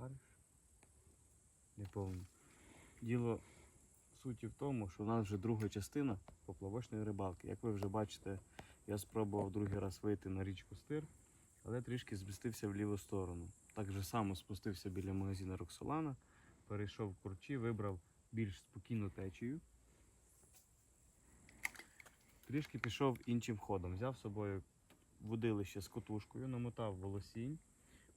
опариш. Неповний. Діло суті в тому, що у нас вже друга частина поплавочної рибалки. Як ви вже бачите, я спробував другий раз вийти на річку Стир, але трішки змістився в ліву сторону. Так же само спустився біля магазину Роксолана, перейшов в корчі, вибрав більш спокійну течію. Трішки пішов іншим ходом. Взяв з собою водилище з котушкою, намотав волосінь,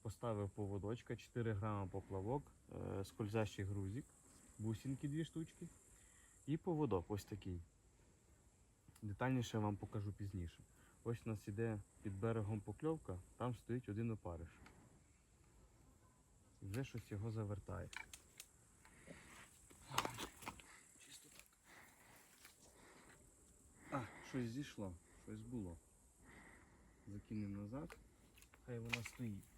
поставив поводочка, 4 грама поплавок, е, скользящий грузик, бусинки дві штучки і поводок ось такий. Детальніше вам покажу пізніше. Ось у нас іде під берегом покльовка, там стоїть один опариш. І вже щось його завертає. Чисто так. А, щось зійшло, щось було. Закинемо назад, хай вона стоїть.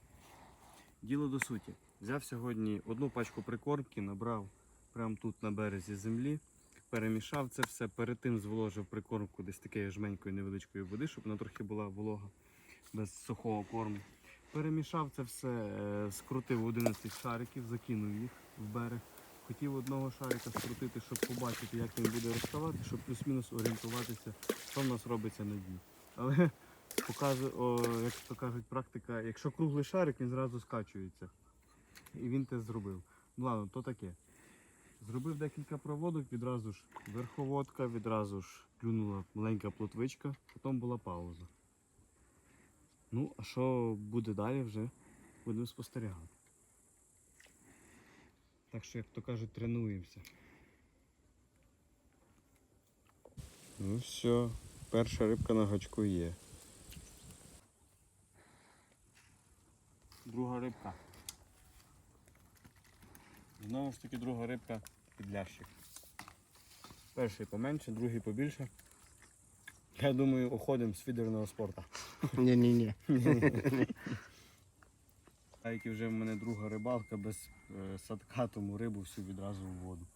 Діло до суті. Взяв сьогодні одну пачку прикормки, набрав прямо тут на березі землі, перемішав це все, перед тим зволожив прикормку десь такої жменької невеличкої води, щоб вона трохи була волога, без сухого корму. Перемішав це все, е, скрутив 11 шариків, закинув їх в берег. Хотів одного шарика скрутити, щоб побачити, як він буде розставати, щоб плюс-мінус орієнтуватися, що в нас робиться на дні. Але показує, як то кажуть, практика, якщо круглий шарик, він зразу скачується. І він те зробив. Ну ладно, то таке. Зробив декілька проводок, відразу ж верховодка, відразу ж клюнула маленька плотвичка, потім була пауза. Ну, а що буде далі вже будемо спостерігати. Так що, як то кажуть, тренуємося. Ну все, перша рибка на гачку є. Друга рибка. Знову ж таки друга рибка підлящик. Перший поменше, другий побільше. Я думаю, уходимо з фідерного спорту. Ні-ні-ні. А як вже в мене друга рибалка без е, садка, тому рибу всю відразу в воду.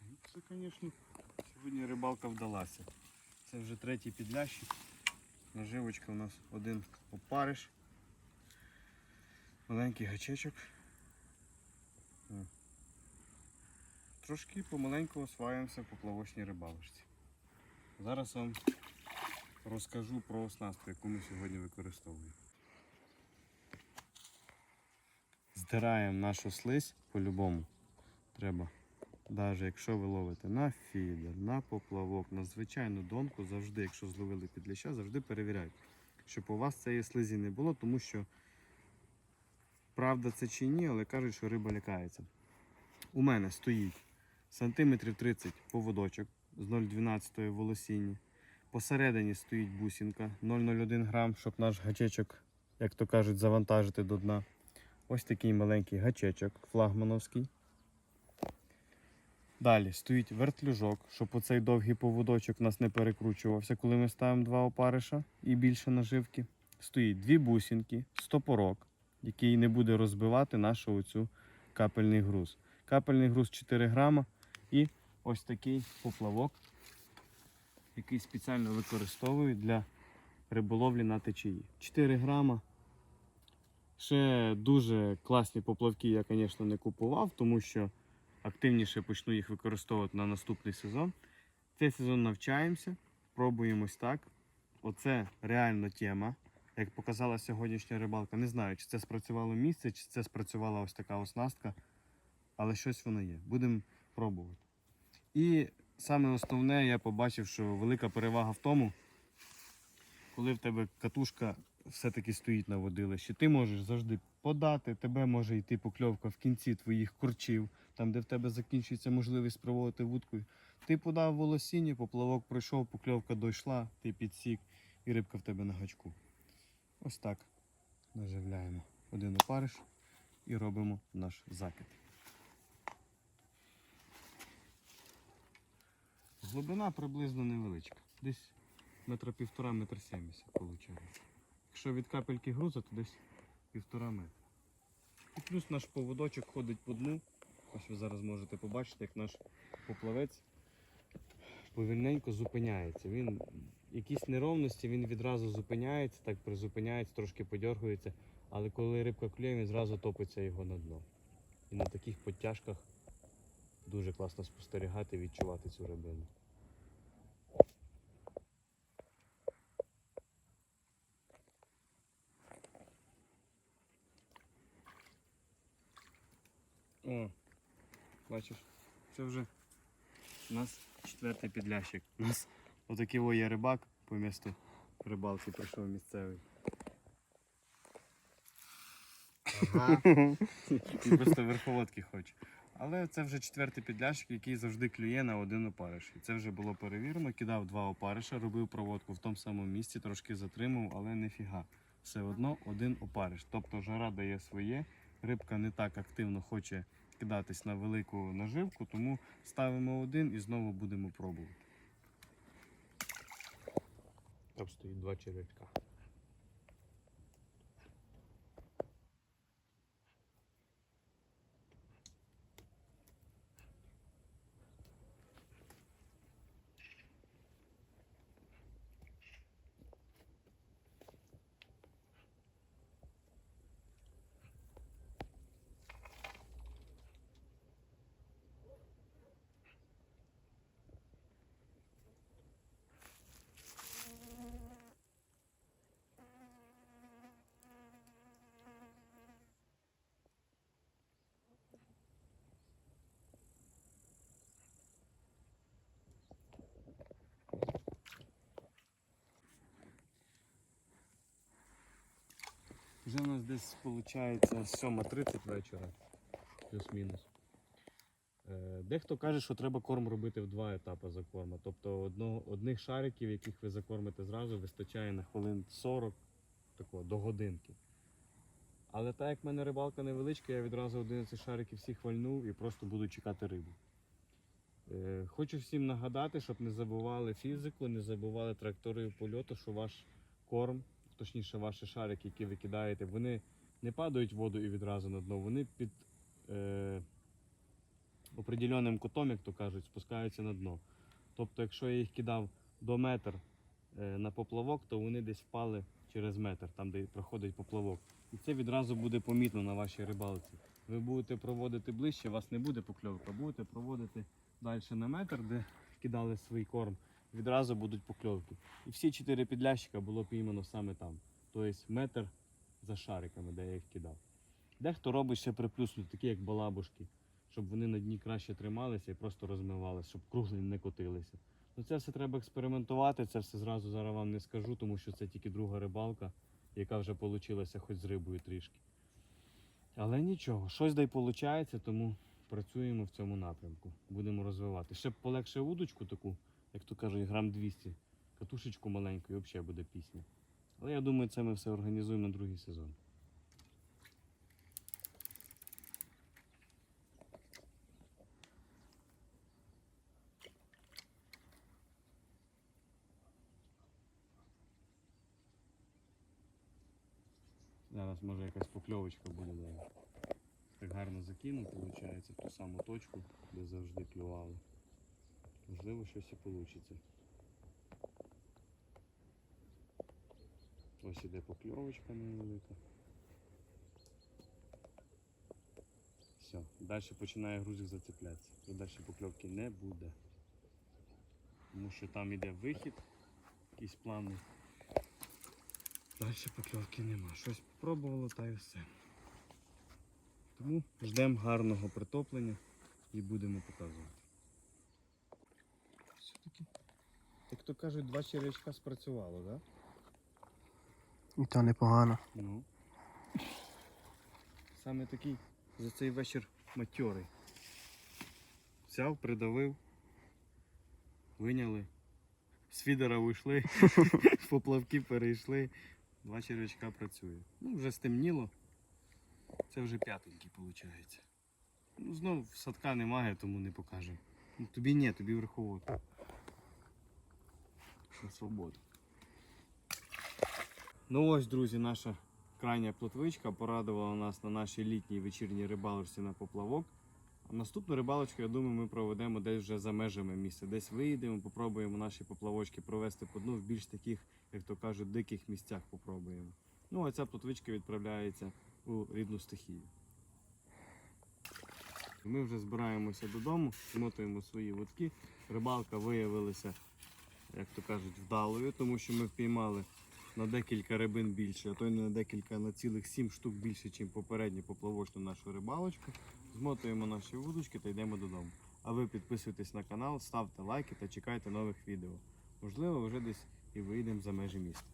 Ну, Це, звісно, сьогодні рибалка вдалася. Це вже третій підлящик. Наживочка у нас один опариш. Маленький гачечок. Трошки помаленьку осваємося по плавочній рибалочці. Зараз вам розкажу про оснастку, яку ми сьогодні використовуємо. Здираємо нашу слизь по-любому. Треба. Навіть якщо ви ловите на фідер, на поплавок, на звичайну донку, завжди, якщо зловили підляща, завжди перевіряйте, щоб у вас цієї слизі не було, тому що правда це чи ні, але кажуть, що риба лякається. У мене стоїть сантиметрів 30 поводочок з 0,12 волосіння. Посередині стоїть бусинка 0,01 грам, щоб наш гачечок, як то кажуть, завантажити до дна. Ось такий маленький гачечок флагмановський. Далі стоїть вертлюжок, щоб оцей довгий поводочок у нас не перекручувався, коли ми ставимо два опариша і більше наживки. Стоїть дві бусинки, стопорок, який не буде розбивати нашу оцю капельний груз. Капельний груз 4 грама і ось такий поплавок, який спеціально використовують для риболовлі на течії. 4 грама. Ще дуже класні поплавки я, звісно, не купував, тому що активніше почну їх використовувати на наступний сезон. Цей сезон навчаємося, пробуємо ось так. Оце реально тема. Як показала сьогоднішня рибалка, не знаю, чи це спрацювало місце, чи це спрацювала ось така оснастка, але щось воно є. Будемо пробувати. І саме основне, я побачив, що велика перевага в тому, коли в тебе катушка все-таки стоїть на водилищі, ти можеш завжди подати, тебе може йти покльовка в кінці твоїх корчів, там, де в тебе закінчується можливість проводити вудкою. Ти подав волосіння, поплавок пройшов, покльовка дійшла, ти підсік і рибка в тебе на гачку. Ось так наживляємо один опариш і робимо наш закид. Глибина приблизно невеличка. Десь метра півтора, метр сімдесят виходить. Якщо від капельки груза, то десь півтора метра. І плюс наш поводочок ходить по дну. Ось ви зараз можете побачити, як наш поплавець повільненько зупиняється. Він якісь неровності, він відразу зупиняється, так призупиняється, трошки подергується. Але коли рибка клює, він зразу топиться його на дно. І на таких подтяжках дуже класно спостерігати, відчувати цю рибину. О, бачиш, це вже у нас четвертий підлящик. У нас отакий о є рибак по місту рибалки прийшов місцевий. Він просто верховодки хоче. Але це вже четвертий підлящик, який завжди клює на один опариш. І це вже було перевірено. Кидав два опариша, робив проводку в тому самому місці, трошки затримав, але ніфіга. Все одно один опариш. Тобто жара дає своє, рибка не так активно хоче кидатись на велику наживку, тому ставимо один і знову будемо пробувати. Там стоїть два черв'ячка. Вже у нас десь виходить 7.30 вечора, плюс-мінус. Е, Дехто каже, що треба корм робити в два етапи закорму. Тобто одно, одних шариків, яких ви закормите зразу, вистачає на хвилин 40 такого, до годинки. Але так як в мене рибалка невеличка, я відразу 11 шариків всіх вальнув і просто буду чекати рибу. Е, Хочу всім нагадати, щоб не забували фізику, не забували траєкторію польоту, що ваш корм, точніше ваші шарики, які ви кидаєте, вони не падають в воду і відразу на дно, вони під е, определеним кутом, як то кажуть, спускаються на дно. Тобто, якщо я їх кидав до метр е, на поплавок, то вони десь впали через метр, там де проходить поплавок. І це відразу буде помітно на вашій рибалці. Ви будете проводити ближче, у вас не буде покльовка, будете проводити далі на метр, де кидали свій корм, відразу будуть покльовки. І всі чотири підлящика було піймано саме там. Тобто метр за шариками, де я їх кидав. Дехто робить ще приплюснути, такі як балабушки, щоб вони на дні краще трималися і просто розмивалися, щоб круглі не котилися. Ну це все треба експериментувати, це все зразу зараз вам не скажу, тому що це тільки друга рибалка, яка вже вийшла хоч з рибою трішки. Але нічого, щось дай виходить, тому працюємо в цьому напрямку. Будемо розвивати. Ще б полегше удочку таку, як то кажуть, грам 200, катушечку маленьку і взагалі буде пісня. Але я думаю, це ми все організуємо на другий сезон. Зараз може якась покльовочка буде. Так гарно закинув, виходить, в ту саму точку, де завжди клювали. Можливо, щось і вийде. Ось іде покльовочка невелика. Все, далі починає грузик зацеплятися. І далі покльовки не буде. Тому що там іде вихід, якийсь плавний. Далі покльовки нема. Щось спробувало та й все. Тому ждемо гарного притоплення і будемо показувати. Все-таки, як то кажуть, два червячка спрацювало, так? Да? І то непогано. Ну. Саме такий за цей вечір матьорий. Взяв, придавив, виняли, з фідера вийшли, поплавки перейшли, два червячка працює. Ну, вже стемніло. Це вже п'ятенький виходить. Ну, знов садка немає, тому не покажемо. Ну, тобі ні, тобі верховод. На свободу. Ну ось, друзі, наша крайня плотвичка порадувала нас на нашій літній вечірній рибалочці на поплавок. Наступну рибалочку, я думаю, ми проведемо десь вже за межами місця. Десь виїдемо, попробуємо наші поплавочки провести по дну в більш таких, як то кажуть, диких місцях попробуємо. Ну а ця плотвичка відправляється у рідну стихію. Ми вже збираємося додому, змотуємо свої вудки. Рибалка виявилася, як то кажуть, вдалою, тому що ми впіймали на декілька рибин більше, а то й на декілька на цілих сім штук більше, ніж попередню поплавочну нашу рибалочку. Змотуємо наші вудочки та йдемо додому. А ви підписуйтесь на канал, ставте лайки та чекайте нових відео. Можливо, вже десь і вийдемо за межі міста.